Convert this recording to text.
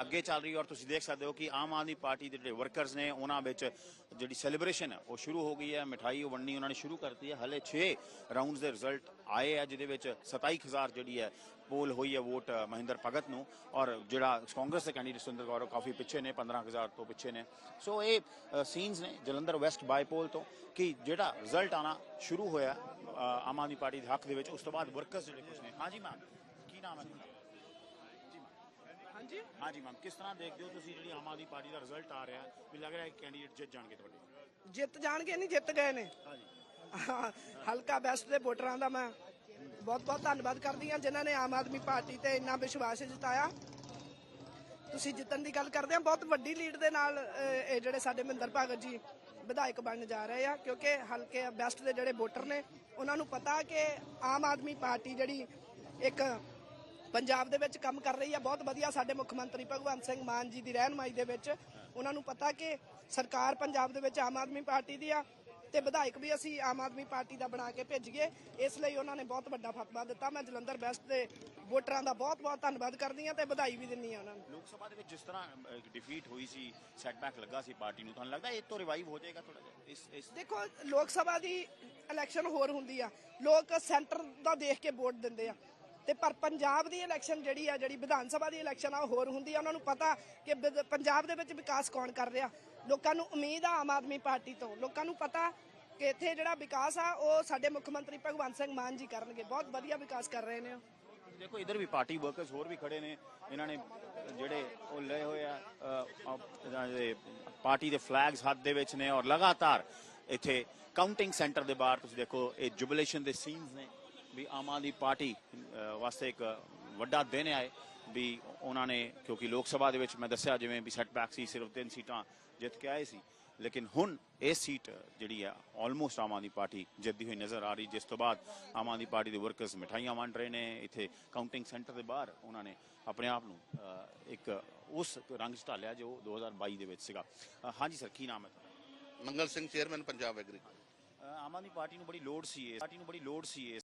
ਅੱਗੇ ਚੱਲ ਰਹੀ ਔਰ ਤੁਸੀਂ ਦੇਖ ਸਕਦੇ ਹੋ ਕਿ ਆਮ ਆਦਮੀ ਪਾਰਟੀ ਦੇ ਜਿਹੜੇ ਵਰਕਰਸ ਨੇ, ਉਹਨਾਂ ਵਿੱਚ ਜਿਹੜੀ ਸੈਲੀਬ੍ਰੇਸ਼ਨ ਹੈ, ਉਹ ਸ਼ੁਰੂ ਹੋ ਗਈ ਹੈ, ਮਿਠਾਈ ਵੰਡਣੀ ਉਹਨਾਂ ਨੇ ਸ਼ੁਰੂ ਕਰਤੀ ਹੈ। ਹਲੇ 6 ਰਾਉਂਡਸ ਦੇ ਰਿਜ਼ਲਟ ਆਏ ਆ ਜਿਹਦੇ ਵਿੱਚ 27000 ਜਿਹੜੀ ਹੈ ਪੋਲ ਹੋਈ ਹੈ ਵੋਟ ਮਹਿੰਦਰ ਭਗਤ ਨੂੰ ਔਰ ਜਿਹੜਾ ਕਾਂਗਰਸ ਦੇ ਕੈਂਡੀਡੇਟ ਸੁੰਦਰ ਗੌਰਵ ਕਾਫੀ ਪਿੱਛੇ ਨੇ 15000 ਤੋਂ ਪਿੱਛੇ ਨੇ। ਸੋ ਇਹ ਸੀਨਸ ਨੇ ਜਲੰਧਰ ਵੈਸਟ ਬਾਈਪੋਲ ਤੋਂ ਕਿ ਜਿਹੜਾ ਰਿਜ਼ਲਟ ਆਣਾ ਸ਼ੁਰੂ ਹੋਇਆ ਆਮ ਆਦਮੀ ਪਾਰਟੀ ਦੇ ਹੱਕ ਦੇ ਵਿੱਚ, ਉਸ ਤੋਂ ਬਾਅਦ ਵਰਕਰਸ ਜਿਹੜੇ ਕੁਝ ਨੇ। ਹਾਂਜੀ ਮੈਮ ਕੀ ਨਾਮ ਹੈ ਤੁਹਾਡਾ? ਹਾਂਜੀ? ਹਾਂਜੀ ਮੈਮ ਕਿਸ ਤਰ੍ਹਾਂ ਦੇਖਦੇ ਹੋ ਤੁਸੀਂ ਜਿਹੜੀ ਆਮ ਆਦਮੀ ਪਾਰਟੀ ਦਾ ਰਿਜ਼ਲਟ ਆ ਰਿਹਾ? ਵੀ ਲੱਗ ਰਿਹਾ ਹੈ ਕੈਂਡੀਡੇਟ ਜਿੱਤ ਜਾਣਗੇ ਤੁਹਾਡੇ ਜਿੱਤ ਜਾਣਗੇ ਨਹੀਂ ਜਿੱਤ ਗਏ ਨੇ। ਹਾਂਜੀ। ਹਲਕਾ ਬੈਸਟ ਦੇ ਵੋਟਰਾਂ ਦਾ ਮੈਂ ਬਹੁਤ ਬਹੁਤ ਧੰਨਵਾਦ ਕਰਦੀ ਹਾਂ ਜਿਨ੍ਹਾਂ ਨੇ ਆਮ ਆਦਮੀ ਪਾਰਟੀ ਤੇ ਇੰਨਾ ਵਿਸ਼ਵਾਸ ਜਤਾਇਆ। ਤੁਸੀਂ ਜਿੱਤਣ ਦੀ ਗੱਲ ਕਰਦੇ ਆ ਬਹੁਤ ਵੱਡੀ ਲੀਡ ਦੇ ਨਾਲ ਇਹ ਜਿਹੜੇ ਸਾਡੇ ਮਹਿੰਦਰ ਭਗਤ ਜੀ ਵਿਧਾਇਕ ਬਣਨ ਜਾ ਰਹੇ ਆ ਕਿਉਂਕਿ ਹਲਕੇ ਬੈਸਟ ਦੇ ਜਿਹੜੇ ਵੋਟਰ ਨੇ ਉਹਨਾਂ ਨੂੰ ਪਤਾ ਕਿ ਆਮ ਆਦਮੀ ਪਾਰਟੀ ਜਿਹੜੀ ਇੱਕ ਪੰਜਾਬ ਦੇ ਵਿੱਚ ਕੰਮ ਕਰ ਰਹੀ ਆ ਬਹੁਤ ਵਧੀਆ ਸਾਡੇ ਮੁੱਖ ਮੰਤਰੀ ਭਗਵੰਤ ਸਿੰਘ ਮਾਨ ਜੀ ਦੀ ਰਹਿਨਮਾਈ ਦੇ ਵਿੱਚ। ਉਹਨਾਂ ਨੂੰ ਪਤਾ ਕਿ ਸਰਕਾਰ ਪੰਜਾਬ ਦੇ ਵਿੱਚ ਆਮ ਆਦਮੀ ਪਾਰਟੀ ਦੀ ਆ ਤੇ ਵਿਧਾਇਕ ਵੀ ਅਸੀਂ ਆਮ ਆਦਮੀ ਪਾਰਟੀ ਦਾ ਬਣਾ ਕੇ ਭੇਜੀਏ। ਇਸ ਲਈ ਉਹਨਾਂ ਨੇ ਬਹੁਤ ਵੱਡਾ ਫਤਵਾ ਦਿੱਤਾ। ਮੈਂ ਜਲੰਧਰ ਵੈਸਟ ਦੇ ਵੋਟਰਾਂ ਦਾ ਬਹੁਤ ਬਹੁਤ ਧੰਨਵਾਦ ਕਰਦੀ ਹਾਂ ਤੇ ਵਧਾਈ ਵੀ ਦਿੰਦੀ ਹਾਂ ਉਹਨਾਂ ਨੂੰ। ਲੋਕ ਸਭਾ ਦੇ ਵਿੱਚ ਜਿਸ ਤਰ੍ਹਾਂ ਡਿਫੀਟ ਹੋਈ ਸੀ ਸੈਟਬੈਕ ਲੱਗਾ ਸੀ ਪਾਰਟੀ ਨੂੰ ਤੁਹਾਨੂੰ ਲੱਗਦਾ ਇਹ ਤੋਂ ਰਿਵਾਈਵ ਹੋ ਜਾਏਗਾ ਥੋੜਾ ਜਿਹਾ? ਇਸ ਇਸ ਦੇਖੋ ਲੋਕ ਸਭਾ ਦੀ ਇਲੈਕਸ਼ਨ ਹੋਰ ਹੁੰਦੀ ਆ। ਲੋਕ ਸੈਂਟਰ ਦਾ ਦੇਖ ਕੇ ਵੋਟ ਦਿੰਦੇ ਆ। ਤੇ ਪਰ ਪੰਜਾਬ ਦੀ ਇਲੈਕਸ਼ਨ ਜਿਹੜੀ ਆ ਜਿਹੜੀ ਵਿਧਾਨ ਸਭਾ ਦੀ ਇਲੈਕਸ਼ਨ ਆ ਉਹ ਹੋਰ ਹੁੰਦੀ ਆ। ਉਹਨਾਂ ਨੂੰ ਪਤਾ ਕਿ ਵਿਦ- ਪੰਜਾਬ ਦੇ ਵਿੱਚ ਵਿਕਾਸ ਕੌਣ ਕਰ ਰਿਹਾ। ਲੋਕਾਂ ਨੂੰ ਉਮੀਦ ਆ ਆਮ ਆਦਮੀ ਪਾਰਟੀ ਤੋਂ। ਲੋਕਾਂ ਨੂੰ ਪਤਾ ਕਿ ਇੱਥੇ ਜਿਹੜਾ ਵਿਕਾਸ ਆ ਉਹ ਸਾਡੇ ਮੁੱਖ ਮੰਤਰੀ ਭਗਵੰਤ ਸਿੰਘ ਮਾਨ ਜੀ ਕਰਨਗੇ। ਬਹੁਤ ਵਧੀਆ ਵਿਕਾਸ ਕਰ ਰਹੇ ਨੇ ਉਹ। ਦੇਖੋ ਇਧਰ ਵੀ ਪਾਰਟੀ ਵਰਕਰਸ ਹੋਰ ਵੀ ਖੜੇ ਨੇ। ਇਹਨਾਂ ਨੇ ਜਿਹੜੇ ਉਹ ਲਏ ਹੋਏ ਆ ਅ, ਅ, ਇਹਨਾਂ ਦੇ ਪਾਰਟੀ ਦੇ ਫਲੈਗਸ ਹੱਥ ਦੇ ਵਿੱਚ ਨੇ ਔਰ ਲਗਾਤਾਰ ਇੱਥੇ ਕਾਊਂਟਿੰਗ ਸੈਂਟਰ ਦੇ ਬਾਹਰ ਤੁਸੀਂ ਦੇਖੋ ਇਹ ਜੁਬੀਲੇਸ਼ਨ ਦੇ ਸੀਨਸ ਨੇ। ਵੀ ਆਮ ਆਦਮੀ ਪਾਰਟੀ ਵਾਸਤੇ ਇੱਕ ਵੱਡਾ ਦਿਨ ਹੈ ਵੀ ਉਹਨਾਂ ਨੇ ਕਿਉਂਕਿ ਲੋਕ ਸਭਾ ਦੇ ਵਿੱਚ ਮੈਂ ਦੱਸਿਆ ਜਿਵੇਂ ਵੀ ਸੈਟਬੈਕ ਸੀ ਸਿਰਫ ਤਿੰਨ ਸੀਟਾਂ ਜਿੱਤ ਕੇ ਆਏ ਸੀ। ਲੇਕਿਨ ਹੁਣ ਇਹ ਸੀਟ ਜਿਹੜੀ ਆ ਆਲਮੋਸਟ ਆਮ ਆਦਮੀ ਪਾਰਟੀ ਜਿੱਤਦੀ ਹੋਈ ਨਜ਼ਰ ਆ ਰਹੀ ਜਿਸ ਤੋਂ ਬਾਅਦ ਆਮ ਆਦਮੀ ਪਾਰਟੀ ਦੇ ਵਰਕਰਸ ਮਿਠਾਈਆਂ ਵੰਡ ਰਹੇ ਨੇ। ਇੱਥੇ ਕਾਊਂਟਿੰਗ ਸੈਂਟਰ ਦੇ ਬਾਹਰ ਉਹਨਾਂ ਨੇ ਆਪਣੇ ਆਪ ਨੂੰ ਇੱਕ ਉਸ ਰੰਗ 'ਚ ਢਾਲਿਆ ਜੋ 2022 ਦੇ ਵਿੱਚ ਸੀਗਾ। ਹਾਂਜੀ ਸਰ ਕੀ ਨਾਮ ਹੈ ਤੁਹਾਡਾ? Mangal Singh chairman Punjab agri Aam Aadmi party ਨੂੰ ਬੜੀ ਲੋੜ ਸੀ ਇਸ ਪਾਰਟੀ ਨੂੰ ਬੜੀ ਲੋੜ ਸੀ